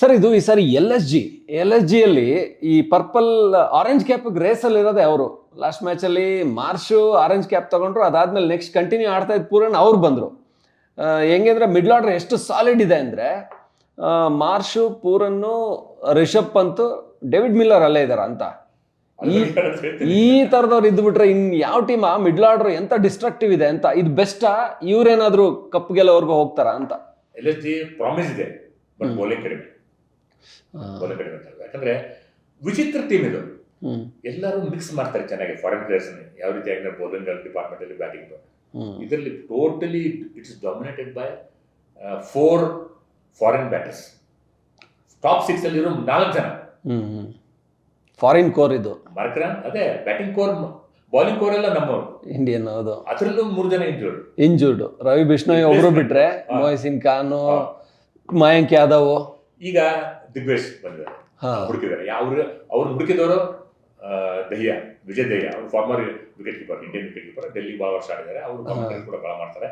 Sir ಇದು ಈ ಸಾರಿ L S G L S ಜಿಯಲ್ಲಿ ಈ ಪರ್ಪಲ್ ಆರೆಂಜ್ ಕ್ಯಾಪ್ ರೇಸ್ ಅಲ್ಲಿ ಇರೋದೇ ಅವರು. ಲಾಸ್ಟ್ ಮ್ಯಾಚ್ ಅಲ್ಲಿ ಮಾರ್ಷು ಆರೆಂಜ್ ಕ್ಯಾಪ್ ತಗೊಂಡ್ರು ಅದಾದ್ಮೇಲೆ ನೆಕ್ಸ್ಟ್ ಕಂಟಿನ್ಯೂ ಆಡ್ತಾ ಇದ್ದ ಪೂರನ್ ಅವ್ರು ಬಂದ್ರು. ಹೆಂಗೆ ಅಂದರೆ ಮಿಡ್ಲ್ ಆರ್ಡರ್ ಎಷ್ಟು ಸಾಲಿಡ್ ಇದೆ ಅಂದ್ರೆ ಮಾರ್ಷು ಪೂರನ್ನು ರಿಷಬ್ ಪಂತ್ ಡೇವಿಡ್ ಮಿಲ್ಲರ್ ಅಲ್ಲೇ ಇದಾರ ಅಂತ. ಈ ಈ ತರದವ್ರು ಇದ್ಬಿಟ್ರೆ ಇನ್ ಯಾವ ಟೀಮ್ ಆ ಮಿಡ್ಲ್ ಆರ್ಡರ್ ಎಂತ ಡಿಸ್ಟ್ರಕ್ಟಿವ್ ಇದೆ ಅಂತ ಇದು ಬೆಸ್ಟಾ ಇವ್ರೇನಾದ್ರೂ ಕಪ್ ಗೆಲ್ಲೋರ್ಗು ಹೋಗ್ತಾರ ಅಂತ. ಎಲ್ ಎಸ್ ಜಿ ಪ್ರಾಮಿಸ್ ಇದೆ ಬಟ್. ಬೌಲಿಂಗ್ ಕಡಿಮೆ. ಬೌಲಿಂಗ್ ಕಡಿಮೆ ಅಂತ ಯಾಕಂದ್ರೆ ವಿಚಿತ್ರ ಟೀಮ್ ಇದು. ಎಲ್ಲರೂ ಮಿಕ್ಸ್ ಮಾಡ್ತಾರೆ ಚೆನ್ನಾಗಿ. ಫಾರಿನ್ ಪ್ಲೇಯರ್ಸ್ ಯಾವ ರೀತಿ ಬೌಲಿಂಗ್ ಡಿಪಾರ್ಟ್ಮೆಂಟ್ ಅಲ್ಲಿ ಬ್ಯಾಟಿಂಗ್ ಇದರಲ್ಲಿ totally it's dominated by four foreign batters top six ಅಲ್ಲಿ ಇರೋ ನಾಲ್ಕು ಜನ. ಫಾರಿನ್ ಕೋರ್ ಇದು. ಮಾರ್ಕ್ರಾನ್ ಅದೇ ಬ್ಯಾಟಿಂಗ್ ಕೋರ್ ಬೌಲಿಂಗ್ ಕೋರ್ ಎಲ್ಲ ನಮ್ಮವರು. ಇಂಡಿಯನ್ ಹೌದು. ಅದರಲ್ಲೂ ಮೂರು ಜನ ಇಂಜೂರ್ಡ್ ಇಂಜೂರ್ಡ್ ರವಿ ಬಿಷ್ಣೋಯ್ ಒಬ್ರು ಬಿಟ್ರೆ. ಮೊಹಸಿನ್ ಖಾನ್. ಮಯಾಂಕ್ ಯಾದವ್. ಈಗ ದಿಗ್ವೇಶ್ ಬಂದಿದ್ದಾರೆ ಹುಡುಕಿದ್ದಾರೆ. ಅವ್ರು ಅವ್ರು ಹುಡುಕಿದವರು ದಹಿಯಾ ವಿಜಯ್ ದಹಿಯಾ. ಅವರು former wicket keeper Indian wicket keeper Delhi ಬಹಳ ವರ್ಷ ಆಡಿದ್ದಾರೆ. ಅವರು ಕೂಡ ಬಹಳ ಮಾಡ್ತಾರೆ.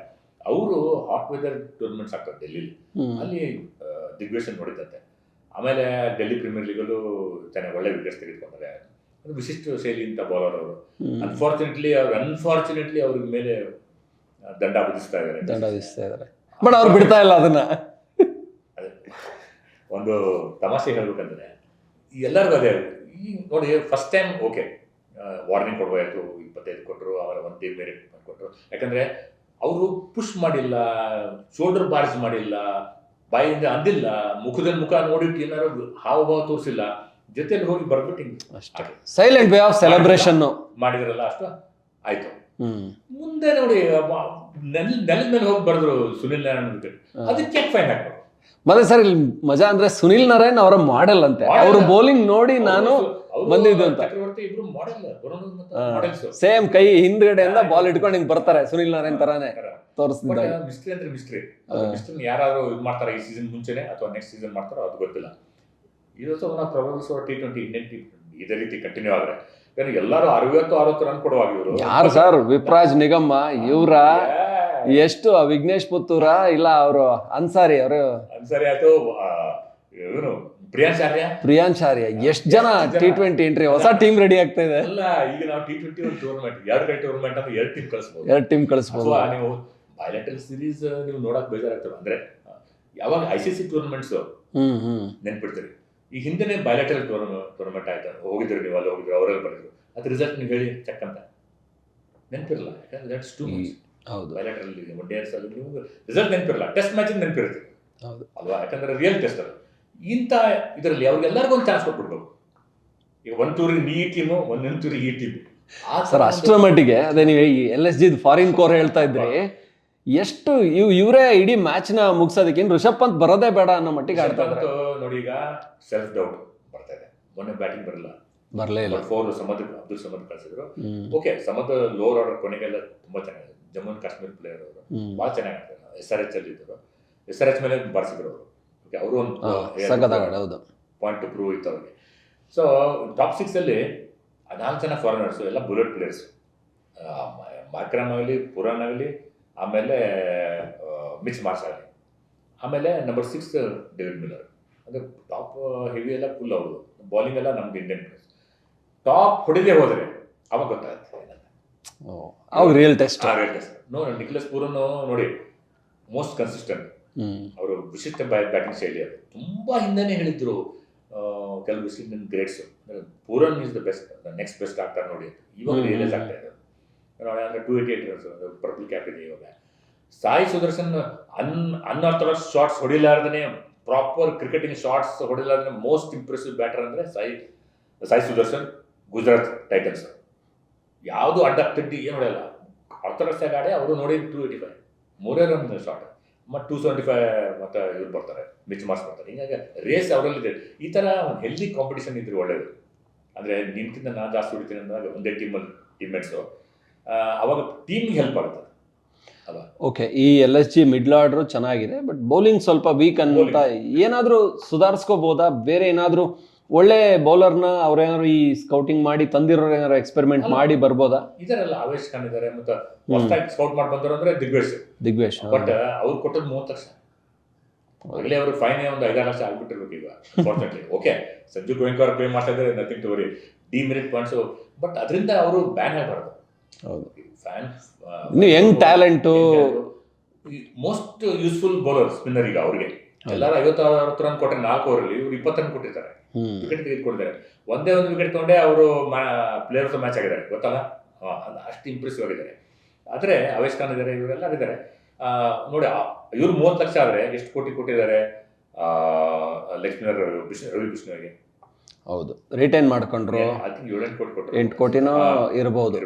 ಅವರು ಹಾಟ್ ವೆದರ್ ಟೂರ್ನಮೆಂಟ್ಸ್ ಆಗ್ತಾರೆ ಡೆಲ್ಲಿ ಅಲ್ಲಿ ದಿಗ್ವೇಶ್ ನೋಡಿದಂತೆ ಆಮೇಲೆ ಡೆಲ್ಲಿ ಪ್ರೀಮಿಯರ್ ಲೀಗಲ್ಲೂ ಚೆನ್ನಾಗಿ ಒಳ್ಳೆ ವಿಕೆಟ್ಸ್ ತೆಗೆದುಕೊಂಡಾರೆ. ಒಂದು ವಿಶಿಷ್ಟ ಶೈಲಿ ಅಂತ ಬೌಲರ್ ಅವರು. ಅನ್ಫಾರ್ಚುನೇಟ್ಲಿ ಅವ್ರು ಅನ್ಫಾರ್ಚುನೇಟ್ಲಿ ಅವ್ರ ಮೇಲೆ ದಂಡ ವಿಧಿಸ್ತಾ ಇದ್ದಾರೆ. ದಂಡ ವಿಧಿಸ್ತಾ ಇದ್ದಾರೆ. ಬಟ್ ಅವ್ರು ಬಿಡ್ತಾ ಇಲ್ಲ ಅದನ್ನ. ಅದೇ. ಒಂದು ತಮಾಷೆ ಹೇಳ್ಬೇಕಂದ್ರೆ ಎಲ್ಲರಿಗೂ ಅದೇ ಈ ನೋಡಿ ಫಸ್ಟ್ ಟೈಮ್ ಓಕೆ ವಾರ್ನಿಂಗ್ ಕೊಡ್ಬೋದಾಯ್ತು ಇಪ್ಪತ್ತೈದು ಕೊಟ್ಟರು ಅವರ ಒಂದು ಟೀಮ್ ಬೇರೆ ಕೊಟ್ಟರು ಯಾಕಂದ್ರೆ ಅವರು ಪುಷ್ ಮಾಡಿಲ್ಲ ಶೋಲ್ಡರ್ ಬಾರ್ಸ್ ಮಾಡಿಲ್ಲ ಬಾಯಿಂದ ಅಂದಿಲ್ಲ ಮುಖದಲ್ಲಿ ಮುಖ ನೋಡಿಟ್ಟು ಏನಾರು ಹಾವಭಾವ ತೋರಿಸಿಲ್ಲ ಜೊತೆಲಿ ಹೋಗಿ ಬರ್ಬಿಟ್ಟು ಹಿಂಗ್ ಅಷ್ಟೇ. ಸೈಲೆಂಟ್ ವೇ ಆಫ್ ಸೆಲೆಬ್ರೇಷನ್ ಮಾಡಿದ್ರಲ್ಲ ಅಷ್ಟು ಆಯ್ತು. ಮುಂದೆ ನೋಡಿ ನೆಲ ನೆಲದ ಮೇಲೆ ಹೋಗಿ ಬರೆದ್ರು ಸುನಿಲ್ ನಾರಾಯಣ. ಅದಕ್ಕೆ ಫೈನ್ ಹಾಕ್ಬೇಕು ಮತ್ತೆ ಸರ್ ಇಲ್ಲಿ ಮಜಾ ಅಂದ್ರೆ ಸುನಿಲ್ ನಾರಾಯಣ್ ಅವರ ಮಾಡೆಲ್ ಅಂತೆ. ಅವರು ಬೌಲಿಂಗ್ ನೋಡಿ ನಾನು ಬಂದಿದ್ದು ಅಂತ. ಸೇಮ್ ಕೈ ಹಿಂದ್ಗಡೆಯಿಂದ ಬಾಲ್ ಇಟ್ಕೊಂಡು ಹಿಂಗ್ ಬರ್ತಾರೆ ಸುನಿಲ್ ನಾರಾಯಣ್ ತರಾನೇ ತೋರಿಸ್ತಿದ್ದಾರೆ ಮಿಸ್ಟ್ರಿ ಅಂದ್ರೆ ಮಿಸ್ಟ್ರಿ. ಮಿಸ್ಟ್ರಿ ಯಾರು ಇದು ಮಾಡ್ತಾರೆ ಈ ಸೀಸನ್ ಮುಂಚೆನೆ ಅಥವಾ ನೆಕ್ಸ್ಟ್ ಸೀಸನ್ ಮಾಡ್ತಾರೋ ಅದು ಗೊತ್ತಿಲ್ಲ. ಇದು ಅವರ probables T twenty Indian team ಇದೇ ರೀತಿ ಕಂಟಿನ್ಯೂ ಆದ್ರೆ. ಎಲ್ಲರೂ ಅರವತ್ತು ಅರವತ್ತು ರನ್ ಕೊಡುವಾಗ ಇವರು. ಯಾರು ಸರ್? ವಿಪ್ರಾಜ್ ನಿಗಮ್ಮ ಇವ್ರ ಎಷ್ಟು ಆ ವಿಘ್ನೇಶ್ ಪುತ್ತೂರ ಇಲ್ಲ ಅವರು ಅನ್ಸಾರಿ ಅವರು? ಅನ್ಸಾರಿ ಆಯ್ತು ಏನು ಇವನು ಪ್ರಿಯಾಂಶಾರ್ಯ ಎಷ್ಟು ಆರ್ಯ. ಎಷ್ಟ್ ಜನ ಟಿ ಟ್ವೆಂಟಿ ಎಂಟ್ರಿ ಹೊಸ ಟೀಮ್ ರೆಡಿ ಆಗ್ತಾ ಇದೆ. ಅಲ್ಲ ಈಗ ನಾವು ಟಿ ಟ್ವೆಂಟಿ ಒಂದು ಟೂರ್ನಮೆಂಟ್ ಎರಡು ಕಡೆ ಟೂರ್ನಮೆಂಟ್ ಅಂದ್ರೆ ಎರಡು ಟೀಮ್ ಕಳಿಸ್ಬೋದು. ಎರಡ್ ಟೀಮ್ ಕಳಿಸ್ಬೋದು. ಅಥವಾ ನೀವು ಬಯಲೆಟಲ್ ಸೀರೀಸ್ ನೀವು ನೋಡಕ್ ಬೇಜಾರಾಗ್ತದೆ. ಅಂದ್ರೆ ಯಾವಾಗ ಐ ಸಿ ಸಿ ಟೂರ್ನಮೆಂಟ್ಸ್ ಹ್ಮ್ ಹ್ಮ್. ನೆನ್ಪಿಡ್ತೀರಿ. ಈ ಹಿಂದೆನೆ ಬಯಲೆಟಲ್ ಟೂರ್ನಮೆಂಟ್ ಆಯ್ತು. ಹೋಗಿದ್ರು ನೀವು ಅಲ್ಲಿ ಹೋಗಿದ್ರು ಅವರೇ ಬಂದಿದ್ರು. ಅದ್ರ ರಿಸಲ್ಟ್ ನೀವು ಹೇಳಿ ಚೆಕ್ ಅಂತ. ನೆನಪಿರಲ್ಲ ಯಾಕಂದ್ರೆ ದಟ್ಸ್ ಟೂ ಮಚ್ ಹೌದು. ಅಲ್ಲಿ ಒನ್ ಡೇ ಅಲ್ಲಿ ನೀವು ರಿಸಲ್ಟ್ ನೆನಪಿರಲ್ಲ ಟೆಸ್ಟ್ ಮ್ಯಾಚ್ ನೆನಪಿರುತ್ತೆ. ಹೌದು. ಅಲ್ವಾ? ಯಾಕಂದ್ರೆ ರಿಯಲ್ ಟೆಸ್ಟ್ ಅದು. ಇಂಥ ಇದರಲ್ಲಿ ಅವ್ರಿಗೆಲ್ಲರಿಗೂ ಒಂದು ಚಾನ್ಸ್ ಕೊಟ್ಬಿಡ್ಬೇಕು. ಈಗ ಒಂದು ಟೂರಿಗೆ ನೀ ಟೀಮು ಒಂದೊಂದು ಟೂರಿಗೆ ಈ ಟೀಮ್ ಸರ್ ಅಷ್ಟರ ಮಟ್ಟಿಗೆ ಅದೇ ನೀವು L S G foreign core ಹೇಳ್ತಾ ಇದ್ರಿ. ಎಷ್ಟು ಇವ್ ಇವರೇ ಇಡೀ ಮ್ಯಾಚ್ನ ಮುಗಿಸೋದಕ್ಕೆ ರಿಷಬ್ ಪಂತ್ ಬರೋದೇ ಬೇಡ ಅನ್ನೋ ಮಟ್ಟಿಗೆ ಆಡ್ತಾ ನೋಡಿ ಈಗ ಸೆಲ್ಫ್ ಡೌಟ್ ಬರ್ತಾ ಇದೆ. ಮೊನ್ನೆ ಬ್ಯಾಟಿಂಗ್ ಬರಲ್ಲ. ಬರ್ಲೇ ಇಲ್ಲ. ಫೋರ್ ಸಮದ್ ಅಬ್ದುಲ್ ಸಮದ್ ಕಳಿಸಿದ್ರು. ಓಕೆ ಸಮದ್ ಲೋವರ್ ಆರ್ಡರ್ ಕೊನೆಗೆಲ್ಲ ತುಂಬಾ ಚೆನ್ನಾಗಿದೆ ಜಮ್ಮು ಅಂಡ್ ಕಾಶ್ಮೀರ್ ಪ್ಲೇಯರ್ ಅವರು. ಬಹಳ ಭಾಳ ಚೆನ್ನಾಗಿ ಆಡ್ತಾರೆ. ಎಸ್ ಆರ್ ಎಚ್ ಅಲ್ಲಿ ಇದ್ದರು ಎಸ್ ಆರ್ ಎಚ್ ಮೇಲೆ ಬರ್ಸಿದ್ರು ಅವರು. ಓಕೆ ಅವರು ಒಂದು ಪಾಯಿಂಟ್ ಟು ಪ್ರೂವ್ ಇತ್ತು ಅವ್ರಿಗೆ. ಸೊ ಟಾಪ್ ಸಿಕ್ಸ್ ಅಲ್ಲಿ ನಾಲ್ಕು ಜನ ಫಾರಿನರ್ಸ್ ಎಲ್ಲ ಬುಲೆಟ್ ಪ್ಲೇಯರ್ಸ್ ಮಾಕ್ರಾಮ್ ಆಗಲಿ ಪುರಾನ್ ಆಗಲಿ ಆಮೇಲೆ ಮಿಚ್ ಮಾರ್ಸ್ ಆಗಲಿ. ಆಮೇಲೆ ನಂಬರ್ ಸಿಕ್ಸ್ ಡೇವಿಡ್ ಮಿಲ್ಲರ್ ಅಂದರೆ ಟಾಪ್ ಹೆವಿ ಎಲ್ಲ ಫುಲ್ ಅವರು. ಬೌಲಿಂಗ್ ಎಲ್ಲ ನಮ್ಗೆ ಇಂಡಿಯನ್ ಪ್ಲೇಯರ್ಸ್ ಟಾಪ್ ಹೊಡಿದೇ ಹೋದರೆ ಅವಾಗ ಗೊತ್ತಾಗುತ್ತೆ. ಅವಾಗ ರಿಯಲ್ ಟೆಸ್ಟ್ ಆ rate ನೋ ನಿಕ್ಲಸ್ ಪೂರನ್ ನೋಡಿ ಮೋಸ್ಟ್ ಕನ್ಸಿಸ್ಟೆಂಟ್ ಅವರು ವಿಶಿಷ್ಟ ಬ್ಯಾಟಿಂಗ್ ಶೈಲಿ ಅದು. ತುಂಬಾ ಹಿಂದೆನೇ ಹೇಳಿದ್ರು ಕೆಲವು ವಿಶಿಷ್ಟ greats Pooran is the best next best ಆಗ್ತಾರೆ ನೋಡಿ ಇವಾಗ. ರಿಯಲೈಸ್ ಆಗ್ತಾ ಇದೆ. ನೋಡಿ ಅಂದ್ರೆ two eighty eight runs purple cap ಇದೆ ಇವಾಗ. Sai Sudarshan un unorthodox shots ಹೊಡಿಲಾರ್ದೇ proper cricketing shots ಹೊಡಿಲಾರ್ದೇ ಮೋಸ್ಟ್ ಇಂಪ್ರೆಸಿವ್ ಬ್ಯಾಟರ್ ಅಂದ್ರೆ ಸಾಯಿ ಸಾಯಿ ಸುದರ್ಶನ್. ಗುಜರಾತ್ ಟೈಟಲ್ಸ್ ಯಾವುದು ಅಡ್ಡ ತಿಡ್ಡಿ ಏನು ಹೊಡೆಯಲ್ಲ. ಆರ್ಥೋಡಾಕ್ಸ್ ಗಾಡಿ ಅವರು ನೋಡಿ ಟೂ ಏಯ್ಟಿ ಫೈವ್ ಮೂರೇ ರನ್ ಶಾರ್ಟ್ ಮತ್ತು ಟೂ ಸೆವೆಂಟಿ ಫೈವ್ ಮತ್ತೆ ಇವ್ರು ಬರ್ತಾರೆ. ಮಿಚ್ ಮಾರ್ಕ್ಸ್ ಬರ್ತಾರೆ. ಹೀಗಾಗಿ ರೇಸ್ ಅವರಲ್ಲಿದೆ. ಈ ಥರ ಒಂದು ಹೆಲ್ದಿ ಕಾಂಪಿಟೇಷನ್ ಇದ್ರೆ ಒಳ್ಳೆಯದು ಅಂದರೆ ನಿಮ್ಗಿಂತ ನಾನು ಜಾಸ್ತಿ ಹೊಡಿತೀನಿ ಅಂದಾಗ ಒಂದೇ ಟೀಮಲ್ಲಿ ಟೀಮ್ಮೇಟ್ಸು ಅವಾಗ ಟೀಮ್ಗೆ ಹೆಲ್ಪ್ ಆಗುತ್ತೆ. ಓಕೆ ಈ L S G middle order ಚೆನ್ನಾಗಿದೆ ಬಟ್ ಬೌಲಿಂಗ್ ಸ್ವಲ್ಪ ವೀಕ್ ಅಂತ ಏನಾದರೂ ಸುಧಾರಿಸ್ಕೋಬೋದಾ? ಬೇರೆ ಏನಾದ್ರೂ ಒಳ್ಳೆ ಬೌಲರ್ನ ಅವ್ರೇನಾದ್ರು ಈ ಸ್ಕೌಟಿಂಗ್ ಮಾಡಿ ತಂದಿರೋರು ಏನಾದ್ರು ಎಕ್ಸ್ಪೆರಿಮೆಂಟ್. ಮಾಡಿ ಬರ್ಬೋದಾ? ಇದರಲ್ಲ ಆವೇಶ್ ಖಾನ್ ಇದ್ದಾರೆ ಮತ್ತೆ ಹೊಸದಾಗಿ ಸ್ಕೌಟ್ ಮಾಡಿ ಬಂದರು ಅಂದ್ರೆ ದಿಗ್ವೇಶ್. ದಿಗ್ವೇಶ್ ಬಟ್ ಅವ್ರು ಕೊಟ್ಟದ್ದು ಮೂವತ್ತು ಲಕ್ಷ. ಆಗಲೇ ಅವರು ಫೈನೇ ಒಂದು ಐದಾರು ಲಕ್ಷ ಆಗ್ಬಿಟ್ಟಿರ್ಬೇಕು ಈಗ unfortunately okay Sanju Goenka pay ಮಾಡ್ತಾ ಇದ್ದಾರೆ nothing to worry demerit points but ಅದರಿಂದ ಅವರು ಬ್ಯಾನ್ ಆಗಬಾರ್ದು. ಹೌದು. ಫ್ಯಾನ್ ಇನ್ನು young talent most useful bowler spinner ಈಗ ಅವ್ರಿಗೆ. ಎಲ್ಲರೂ ಐವತ್ತು ಅರವತ್ತು ರನ್ ಕೊಟ್ಟರೆ ನಾಲ್ಕು ಓವರಲ್ಲಿ ಇವ್ರು ಇಪ್ಪತ್ತು ರನ್ ಕೊಟ್ಟಿದ್ದಾರೆ ವಿಕೆಟ್ ತೆಗೆದುಕೊಂಡಿದ್ದಾರೆ. ಒಂದೇ ಒಂದು ವಿಕೆಟ್ ತಗೊಂಡೆ ಅವರು ಪ್ಲೇಯರ್ಸ್ ಮ್ಯಾಚ್ ಆಗಿದ್ದಾರೆ ಗೊತ್ತಲ್ಲ? ಅಷ್ಟು ಇಂಪ್ರೆಸಿವ್ ಆಗಿದ್ದಾರೆ. ಆದರೆ ಅವೇಶ್ ಖಾನ್ ಇದ್ದಾರೆ ಇವರೆಲ್ಲ ಇದ್ದಾರೆ ಆ, ನೋಡಿ ಇವ್ರು ಮೂವತ್ತು ಲಕ್ಷ ಆದರೆ ಎಷ್ಟು ಕೋಟಿ ಕೊಟ್ಟಿದ್ದಾರೆ ಲಕ್ಷ್ಮೀ ರವಿ ಬಿಷ್ಣುವಿಗೆ ಹೌದು. ರಿಟೈನ್ ಮಾಡ್ಕೊಂಡ್ರು ಎಂಟು ಕೋಟಿನೂ ಇರ್ಬೋದು.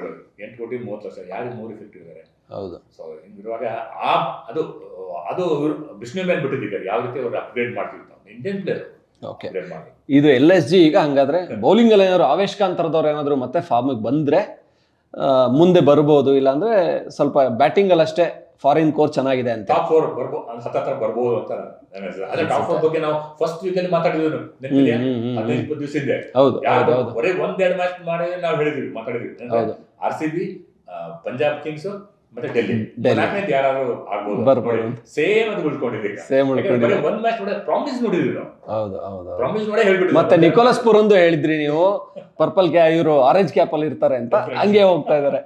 ಎಂಟು ಕೋಟಿ ಮೂವತ್ತು ಲಕ್ಷ ಯಾರಿಗೆ ಮೂರು ವಿಕೆಟ್ ಇದ್ದಾರೆ? ಹೌದು. ಸೊ ಹಿಂಗಿರುವಾಗ ಆ ಅದು ಅದು ಬಿಸ್ನೆ ಮೇಲೆ ಬಿಟ್ಟಿದ್ದೀವಿ ಯಾವ ರೀತಿ ಅವ್ರು ಅಪ್ಗ್ರೇಡ್ ಮಾಡ್ತೀವಿ ನಾವು ಇಂಡಿಯನ್ ಪ್ಲೇಯರ್ ಓಕೆ ಇದು ಎಲ್ ಎಸ್ ಜಿ ಈಗ ಹಂಗಾದ್ರೆ ಬೌಲಿಂಗ್ ಅಲ್ಲಿ ಏನಾದ್ರು ಆವೇಶ್ ಅಂತರದವ್ರು ತರದವ್ರು ಏನಾದ್ರು ಮತ್ತೆ ಫಾರ್ಮಿಗೆ ಬಂದ್ರೆ ಮುಂದೆ ಬರ್ಬೋದು ಇಲ್ಲಾಂದ್ರೆ ಸ್ವಲ್ಪ ಬ್ಯಾಟಿಂಗ್ ಅಲ್ಲಿ ಅಷ್ಟೇ ಫಾರಿನ್ ಕೋರ್ ಚೆನ್ನಾಗಿದೆ ಅಂತ. ಟಾಪ್ ಫೋರ್ ಬರ್ಬೋದು ಹತ್ತತ್ರ ಬರ್ಬೋದು ಅಂತ. ಅದೇ ಟಾಪ್ ಫೋರ್ ಬಗ್ಗೆ ನಾವು ಫಸ್ಟ್ ವೀಕ್ ಅಲ್ಲಿ ಮಾತಾಡಿದ್ರು ಹದಿನೈದು ಇಪ್ಪತ್ತು ದಿವಸ ಹಿಂದೆ. ಹೌದು ಹೌದು ಬರೀ ಒಂದೆರಡು ಮ್ಯಾಚ್ ಮಾಡಿ ನಾವು ಹೇಳಿದ್ವಿ ಮಾತಾಡಿದ್ವಿ. ಹೌದು. R C B Punjab Kings ಮತ್ತೆ ಡೆಲ್ಲಿ. ಡೆಲ್ಲಿ. ನಾಲ್ಕನೇದು ಯಾರು ಆಗ್ಬೋದು? ಸೇಮ್ ಅದು ಉಳ್ಕೊಂಡಿದೆ ಈಗ. ಸೇಮ್ ಉಳ್ಕೊಂಡಿದ್ದೀವಿ ಒಂದ್ ಮ್ಯಾಚ್ ನೋಡಿ ಪ್ರಾಮಿಸ್ ನೋಡಿದ್ವಿ ನಾವು. ಹೌದು ಹೌದು. ಪ್ರಾಮಿಸ್ ನೋಡೇ ಹೇಳ್ಬಿಟ್ಟು ಮತ್ತೆ ನಿಕೋಲಸ್ ಪುರಂದು ಹೇಳಿದ್ರಿ ನೀವು ಪರ್ಪಲ್ ಕ್ಯಾ ಇವರು ಆರೆಂಜ್ ಕ್ಯಾಪ್ ಅಲ್ಲಿ ಇರ್ತಾರೆ ಅಂತ ಹಂಗೆ ಹೋಗ್ತಾ ಇದಾರೆ.